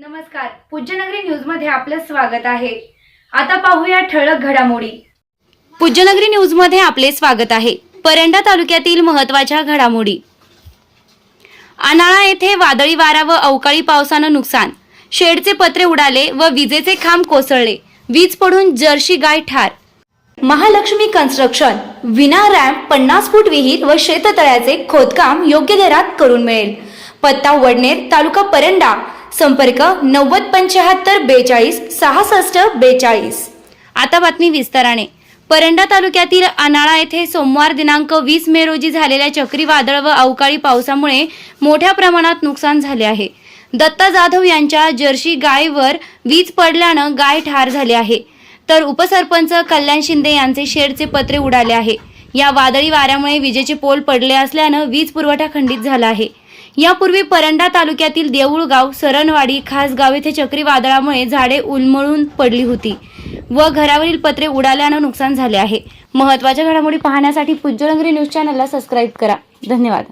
नमस्कार. पूज्यनगरी न्यूजमध्ये आपलं स्वागत आहे. आता पाहूया ठळक घडामोडी. पूज्यनगरी न्यूजमध्ये आपले स्वागत आहे. परंडा तालुक्यातील महत्त्वाच्या घडामोडी. अनाळा येथे वादळी वारा व अवकाळी पावसानं नुकसान. शेडचे पत्रे उडाले व विजेचे खांब कोसळले. वीज पडून जर्शी गाय ठार. महालक्ष्मी कन्स्ट्रक्शन. विना रॅम्प पन्नास फूट विहीर व शेततळ्याचे खोदकाम योग्य दरात करून मिळेल. पत्ता वडनेर तालुका परंडा. संपर्क नव्वद पंच्याहत्तर बेचाळीस सहासष्ट बेचाळीस. आता बातमी विस्ताराने. परंडा तालुक्यातील अनाळा येथे सोमवार दिनांक वीस मे रोजी झालेल्या चक्रीवादळ व अवकाळी पावसामुळे मोठ्या प्रमाणात नुकसान झाले आहे. दत्ता जाधव यांच्या जर्सी गायवर वीज पडल्यानं गाय ठार झाली आहे. तर उपसरपंच कल्याण शिंदे यांचे शेडचे पत्रे उडाले आहे. या वादळी वाऱ्यामुळे विजेचे पोल पडले असल्यानं वीज पुरवठा खंडित झाला आहे. यापूर्वी परंडा तालुक्यातील देऊळगाव सरणवाडी खासगाव येथे चक्रीवादळामुळे झाडे उलमळून पडली होती व घरावरील पत्रे उडाल्यानं नुकसान झाले आहे. महत्त्वाच्या घडामोडी पाहण्यासाठी पुज्जलंगरी न्यूज चॅनलला सबस्क्राईब करा. धन्यवाद.